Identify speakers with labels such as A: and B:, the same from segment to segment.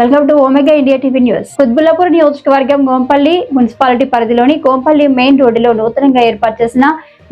A: Welcome to Omega India TV news. Quthbullapur నియోజకవర్గం Gompally municipality పరిధిలోని గోంపల్లి main రోడ్డులో నూతనంగా ఏర్పాటు చేసిన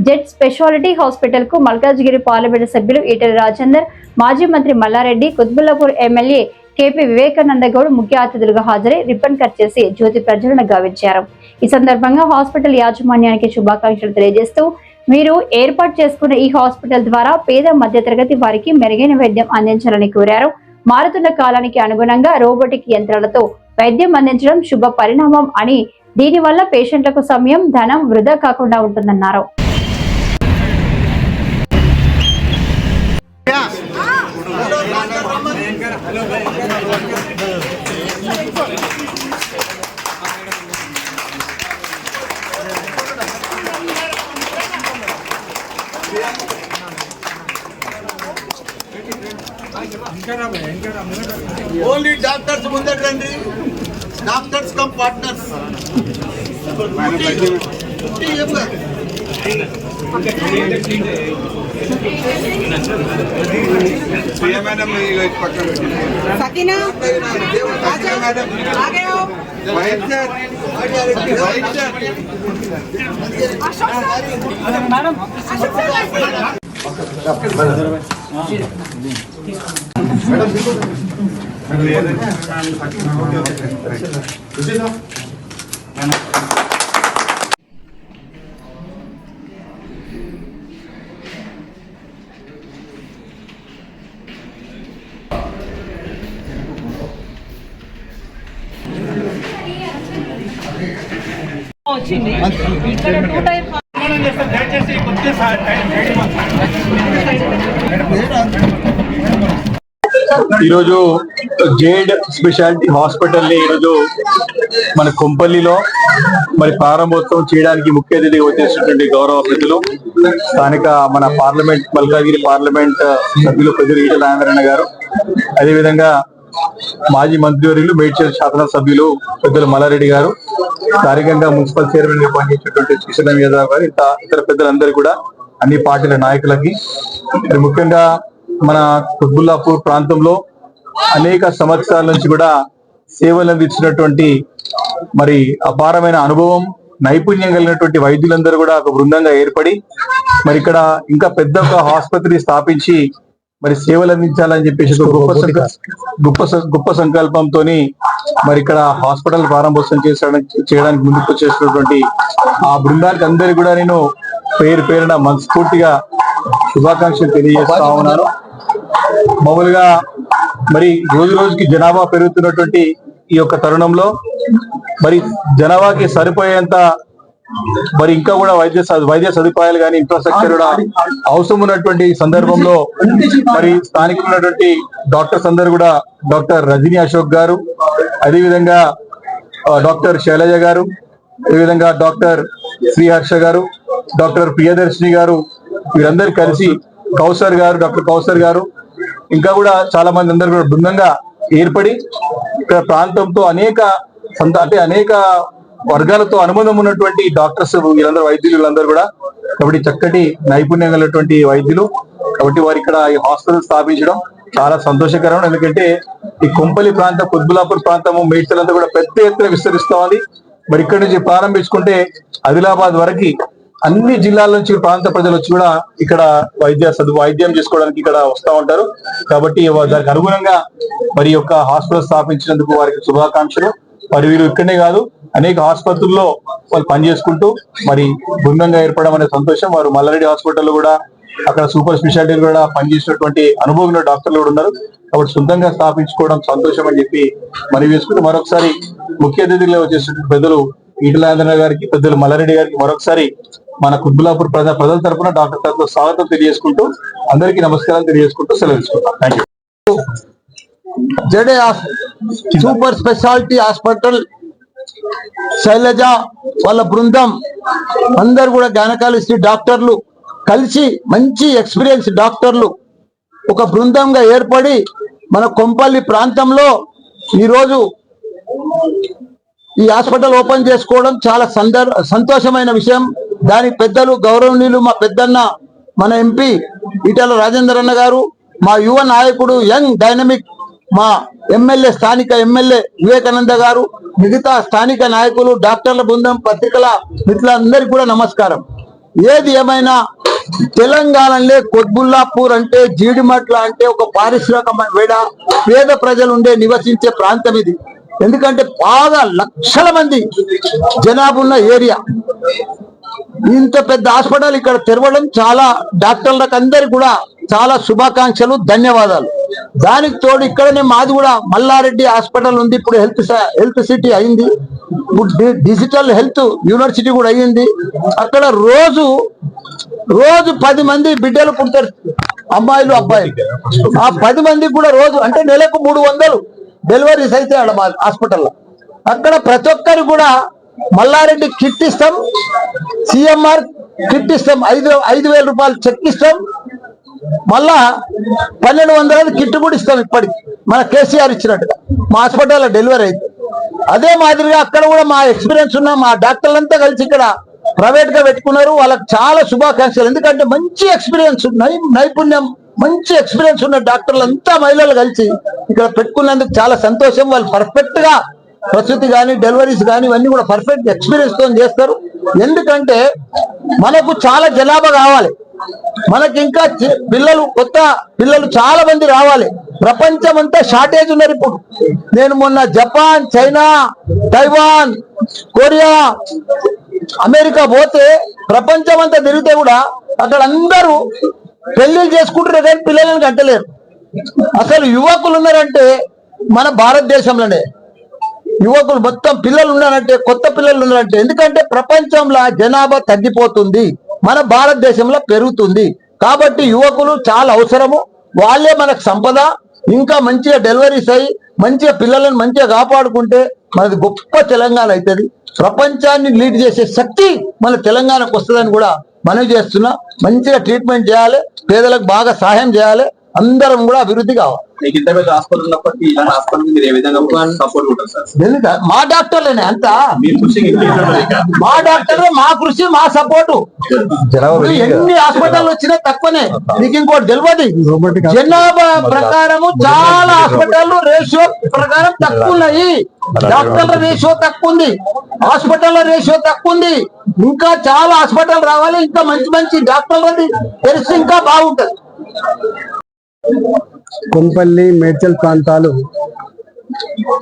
A: జెట్ స్పెషాలిటీ హాస్పిటల్కు మల్కాజ్గిరి పార్లమెంటు సభ్యులు ఈటెల రాజేందర్ మాజీ మంత్రి మల్లారెడ్డి కుత్బుల్లాపూర్ ఎమ్మెల్యే కేపీ వివేకానంద గౌడ్ ముఖ్య అతిథులుగా హాజరై రిబ్బన్ కట్ చేసి జ్యోతి ప్రజ్వలన గావించారు. ఈ సందర్భంగా హాస్పిటల్ యాజమాన్యానికి శుభాకాంక్షలు తెలియజేస్తూ మీరు ఏర్పాటు చేసుకున్న ఈ హాస్పిటల్ ద్వారా పేద మధ్యతరగతి వారికి మెరుగైన వైద్యం అందించాలని కోరారు. మారుతున్న కాలానికి అనుగుణంగా రోబోటిక్ యంత్రాలతో వైద్యం అందించడం శుభ పరిణామం అని దీనివల్ల పేషెంట్లకు సమయం ధనం వృధా కాకుండా ఉంటుందన్నారు.
B: Only Gautam Partners. Priya
C: madam
D: Sakina madam आगे हो
C: white sir sir.
D: Madam madam. వచ్చింది ఇక్కడ టూ టైప్
E: ఈరోజు జేడ్ స్పెషాలిటీ హాస్పిటల్ని ఈరోజు మన కొంపల్లిలో మరి ప్రారంభోత్సవం చేయడానికి ముఖ్య అతిథిగా వచ్చేసినటువంటి గౌరవ పెద్దలు స్థానిక మన పార్లమెంట్ మల్కాగిరి పార్లమెంట్ సభ్యులు పెద్దలు ఈటల రాజేంద్రన్న గారు. అదేవిధంగా మాజీ మంత్రివర్యులు మేడ్చల్ శాసనసభ్యులు పెద్దలు మల్లారెడ్డి గారు. స్థానికంగా మున్సిపల్ చైర్మన్గా పనిచేసినటువంటి యాదవ్ గారు ఇంత ఇతర పెద్దలందరూ కూడా అన్ని పార్టీల నాయకులకి. ముఖ్యంగా మన కుత్బుల్లాపూర్ ప్రాంతంలో అనేక సంవత్సరాల నుంచి కూడా సేవలు అందించినటువంటి మరి అపారమైన అనుభవం నైపుణ్యం కలిగినటువంటి వైద్యులందరూ కూడా ఒక బృందంగా ఏర్పడి మరి ఇక్కడ ఇంకా పెద్ద ఒక ఆసుపత్రి స్థాపించి మరి సేవలు అందించాలని చెప్పేసి ఒక గొప్ప గొప్ప గొప్ప సంకల్పంతో మరి ఇక్కడ హాస్పిటల్ ప్రారంభోత్సవం చేసడానికి చేయడానికి ముందుకు వచ్చేసినటువంటి ఆ బృందానికి అందరికీ కూడా నేను పేరు పేరున మనస్ఫూర్తిగా శుభాకాంక్షలు తెలియజేస్తా ఉన్నాను. మామూలుగా మరి రోజు రోజుకి జనాభా పెరుగుతున్నటువంటి ఈ యొక్క తరుణంలో మరి జనాభాకి సరిపోయేంత మరి ఇంకా కూడా వైద్య స- వైద్య సదుపాయాలు కానీ ఇన్ఫ్రాస్ట్రక్చర్ కూడా అవసరం ఉన్నటువంటి సందర్భంలో మరి స్థానిక ఉన్నటువంటి డాక్టర్స్ అందరు కూడా డాక్టర్ రజనీ అశోక్ గారు అదేవిధంగా ఆ, డాక్టర్ శైలజ గారు అదేవిధంగా డాక్టర్ శ్రీహర్ష గారు డాక్టర్ ప్రియదర్శిని గారు వీరందరూ కలిసి కౌసర్ గారు డాక్టర్ కౌసర్ గారు ఇంకా కూడా చాలా మంది అందరు కూడా బృందంగా ఏర్పడి ఇక్కడ ప్రాంతంతో అనేక సంత- అంటే అనేక వర్గాలతో అనుబంధం ఉన్నటువంటి డాక్టర్స్ వీళ్ళందరూ వైద్యులు వీళ్ళందరూ కూడా కాబట్టి చక్కటి నైపుణ్యం కలిగినటువంటి వైద్యులు కాబట్టి వారు ఇక్కడ ఈ హాస్పిటల్ స్థాపించడం చాలా సంతోషకరం. ఎందుకంటే ఈ కొంపల్లి ప్రాంతం కుత్బులాపూర్ ప్రాంతము మేడ్చల్ అంతా కూడా పెద్ద ఎత్తున విస్తరిస్తూ ఉంది. మరి ఇక్కడ నుంచి ప్రారంభించుకుంటే ఆదిలాబాద్ వరకు అన్ని జిల్లాల నుంచి ప్రాంత ప్రజలు వచ్చి కూడా ఇక్కడ వైద్య చదువు వైద్యం చేసుకోవడానికి ఇక్కడ వస్తా ఉంటారు. కాబట్టి దానికి అనుగుణంగా మరి యొక్క హాస్పిటల్ స్థాపించినందుకు వారికి శుభాకాంక్షలు. మరి వీరు ఇక్కడనే కాదు అనేక ఆసుపత్రుల్లో వాళ్ళు పనిచేసుకుంటూ మరి బృందంగా ఏర్పడడం అనే సంతోషం. వారు మల్లారెడ్డి హాస్పిటల్లో కూడా అక్కడ సూపర్ స్పెషాలిటీ కూడా పనిచేసినటువంటి అనుభవం డాక్టర్లు కూడా ఉన్నారు. కాబట్టి సొంతంగా స్థాపించుకోవడం సంతోషం అని చెప్పి మనవి వేసుకుంటూ మరొకసారి ముఖ్య అతిథిగా వచ్చేసినటువంటి పెద్దలు ఈటలాంధ్ర గారికి పెద్దలు మల్లారెడ్డి గారికి మరొకసారి మన కుత్బులాపూర్ ప్రజా ప్రజల తరపున డాక్టర్ తరపున స్వాగతం తెలియజేసుకుంటూ అందరికీ నమస్కారాలు తెలియజేసుకుంటూ సెలవు thank you
B: Jade super speciality hospital Shailaja వాళ్ళ బృందం. అందరు కూడా గైనకాలజిస్ట్ డాక్టర్లు కలిసి మంచి ఎక్స్పీరియన్స్ డాక్టర్లు. ఒక బృందంగా ఏర్పడి మన కొంపల్లి ప్రాంతంలో ఈరోజు ఈ హాస్పిటల్ ఓపెన్ చేసుకోవడం చాలా సందర్ సంతోషమైన విషయం. దాని పెద్దలు గౌరవనీయులు మా పెద్దన్న మన ఎంపీ ఈటల రాజేందర్ అన్న గారు మా యువ నాయకుడు యంగ్ డైనమిక్ మా
F: ఎమ్మెల్యే స్థానిక ఎమ్మెల్యే వివేకానంద గారు మిగతా స్థానిక నాయకులు డాక్టర్ల బృందం పత్రికల మిత్రులందరికీ కూడా నమస్కారం. ఏది ఏమైనా తెలంగాణలో కొద్బుల్లాపూర్ అంటే జీడిమట్ల అంటే ఒక పారిశ్రామిక వేడ పేద ప్రజలు ఉండే నివసించే ప్రాంతం ఇది. ఎందుకంటే బాగా లక్షల మంది జనాభా ఉన్న ఏరియా. ఇంత పెద్ద హాస్పిటల్ ఇక్కడ తెరవడం చాలా డాక్టర్లకు అందరికి కూడా చాలా శుభాకాంక్షలు ధన్యవాదాలు. దానికి తోడు ఇక్కడనే మాది కూడా మల్లారెడ్డి హాస్పిటల్ ఉంది. ఇప్పుడు హెల్త్ హెల్త్ సిటీ అయింది. ఇప్పుడు డిజిటల్ హెల్త్ యూనివర్సిటీ కూడా అయ్యింది అక్కడ రోజు రోజు పది మంది బిడ్డలు పుడతారు. అమ్మాయిలు అబ్బాయిలు. ఆ పది మందికి కూడా రోజు అంటే నెలకు మూడు వందలు డెలివరీస్ అయితే ఆడ మా హాస్పిటల్లో. అక్కడ ప్రతి ఒక్కరు కూడా మల్లారెడ్డి కిట్ ఇస్తాం. సిఎంఆర్ కిట్ ఇస్తాం. ఐదు ఐదు వేల రూపాయలు చెక్ ఇస్తాం. మళ్ళా పన్నెండు వందల కిట్ కూడా ఇస్తాం ఇప్పటికి. మన కేసీఆర్ ఇచ్చినట్టుగా. మా హాస్పిటల్లో డెలివరీ అయింది. అదే మాదిరిగా అక్కడ కూడా మా ఎక్స్పీరియన్స్ ఉన్న మా డాక్టర్లంతా కలిసి ఇక్కడ ప్రైవేట్గా పెట్టుకున్నారు. వాళ్ళకి చాలా శుభాకాంక్షలు. ఎందుకంటే మంచి ఎక్స్పీరియన్స్ నై- నైపుణ్యం మంచి ఎక్స్పీరియన్స్ ఉన్న డాక్టర్లు అంతా మహిళలు కలిసి ఇక్కడ పెట్టుకున్నందుకు చాలా సంతోషం. వాళ్ళు పర్ఫెక్ట్గా ప్రసూతి కానీ డెలివరీస్ కానీ ఇవన్నీ కూడా పర్ఫెక్ట్ ఎక్స్పీరియన్స్తో చేస్తారు. ఎందుకంటే మనకు చాలా జనాభా కావాలి. మనకి ఇంకా పిల్లలు కొత్త పిల్లలు చాలా మంది రావాలి. ప్రపంచం అంతా షార్టేజ్ ఉన్నారు ఇప్పుడు. నేను మొన్న Japan China Taiwan Korea America పోతే ప్రపంచం అంతా తిరిగితే కూడా అక్కడ అందరూ పెళ్ళిళ్ళు చేసుకుంటారు కానీ పిల్లలను కంటలేరు అసలు యువకులు ఉన్నారంటే మన భారతదేశంలోనే. యువకులు మొత్తం పిల్లలు ఉన్నారంటే కొత్త పిల్లలు ఉన్నారంటే ఎందుకంటే ప్రపంచంలో జనాభా తగ్గిపోతుంది. మన భారతదేశంలో పెరుగుతుంది. కాబట్టి యువకులు చాలా అవసరము. వాళ్ళే మనకు సంపద. ఇంకా మంచిగా డెలివరీస్ అయ్యి మంచిగా పిల్లలను మంచిగా కాపాడుకుంటే మనది గొప్ప తెలంగాణ అవుతుంది ప్రపంచాన్ని లీడ్ చేసే శక్తి మన తెలంగాణకు వస్తుందని కూడా మనవి చేస్తున్నా. మంచిగా ట్రీట్మెంట్ చేయాలి. పేదలకు బాగా సహాయం చేయాలి. అందరం కూడా అభివృద్ధి కావాలి.
G: మీకు ఇంత పెద్ద హాస్పిటల్ ఉన్నప్పటికీ ఇలాంటి హాస్పిటల్ మీరు ఏ విధంగా సపోర్ట్ ఉంటుంది సార్?
F: ఎందుక? మా డాక్టర్లేనే అంతా. మా డాక్టర్ మా కృషి మా సపోర్టు ఎన్ని హాస్పిటల్ వచ్చినా తక్కువనే. నీకు ఇంకోటి తెలియదు జనాభా ప్రకారము చాలా హాస్పిటల్. రేషియో ప్రకారం తక్కువ ఉన్నాయి డాక్టర్ల రేషియో తక్కువ ఉంది హాస్పిటల్ రేషియో తక్కువ ఉంది ఇంకా చాలా హాస్పిటల్ రావాలి. ఇంకా మంచి మంచి డాక్టర్లది. తెలిసి ఇంకా బాగుంటది.
H: కొంపల్లి మేడ్చల్ ప్రాంతాలు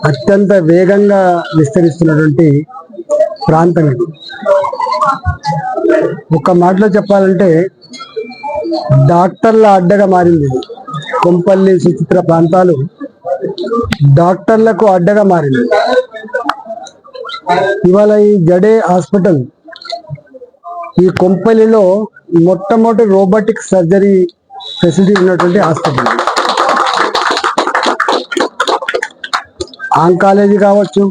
H: అత్యంత వేగంగా విస్తరిస్తున్నటువంటి ప్రాంతం ఇది. ఒక మాటలో చెప్పాలంటే డాక్టర్ల అడ్డగా మారింది ఇది. కొంపల్లి సుచిత్ర ప్రాంతాలు డాక్టర్లకు అడ్డగా మారింది. ఇవాళ ఈ జడే హాస్పిటల్ ఈ కొంపల్లిలో మొట్టమొదటి రోబోటిక్ సర్జరీ ఫెసిలిటీ ఉన్నటువంటి హాస్పిటల్. ఆంకాలజీ కావచ్చు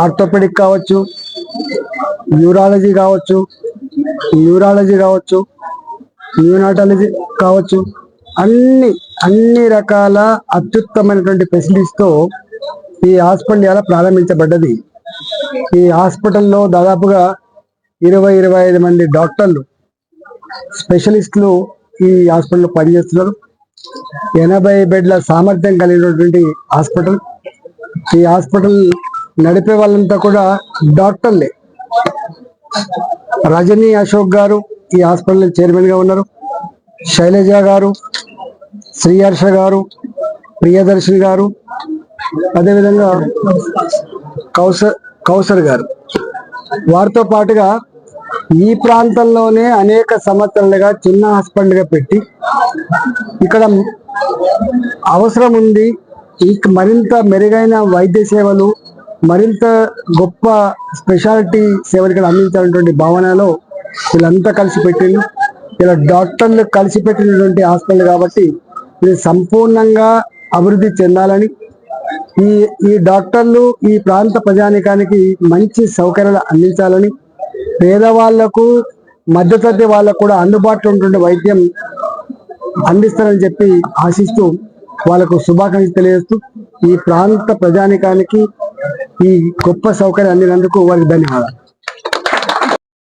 H: ఆర్థోపెడిక్ కావచ్చు న్యూరాలజీ కావచ్చు న్యూరాలజీ కావచ్చు న్యూనాటాలజీ కావచ్చు అన్ని అన్ని రకాల అత్యుత్తమైనటువంటి ఫెసిలిటీస్తో ఈ హాస్పిటల్ ఇలా ప్రారంభించబడ్డది. ఈ హాస్పిటల్లో దాదాపుగా ఇరవై ఇరవై ఐదు మంది డాక్టర్లు స్పెషలిస్టులు ఈ హాస్పిటల్లో పనిచేస్తున్నారు. ఎనభై బెడ్ల సామర్థ్యం కలిగినటువంటి హాస్పిటల్. ఈ హాస్పిటల్ నడిపే వాళ్ళంతా కూడా డాక్టర్లే. రజనీ అశోక్ గారు ఈ హాస్పిటల్ చైర్మన్గా ఉన్నారు. శైలజ గారు శ్రీహర్ష గారు ప్రియదర్శిని గారు అదేవిధంగా కౌసర్ కౌసర్ గారు. వారితో పాటుగా ఈ ప్రాంతంలోనే అనేక సంవత్సరాలుగా చిన్న హస్బెండ్గా పెట్టి ఇక్కడ అవసరం ఉంది. ఈ మరింత మెరుగైన వైద్య సేవలు మరింత గొప్ప స్పెషాలిటీ సేవలు ఇక్కడ అందించాలన్నటువంటి భావనలో వీళ్ళంతా కలిసి పెట్టింది ఇలా డాక్టర్లు కలిసి పెట్టినటువంటి హాస్పిటల్ కాబట్టి ఇది సంపూర్ణంగా అభివృద్ధి చెందాలని ఈ ఈ డాక్టర్లు ఈ ప్రాంత ప్రజానికానికి మంచి సౌకర్యాలు అందించాలని పేదవాళ్ళకు మధ్యతరగతి వాళ్ళకు కూడా అందుబాటులో ఉంటుండే వైద్యం అందిస్తారని చెప్పి ఆశిస్తూ వాళ్ళకు శుభాకాంక్షలు తెలియజేస్తూ ఈ ప్రాంత ప్రజానికానికి ఈ గొప్ప సౌకర్యం అందినందుకు వారికి ధన్యవాదాలు.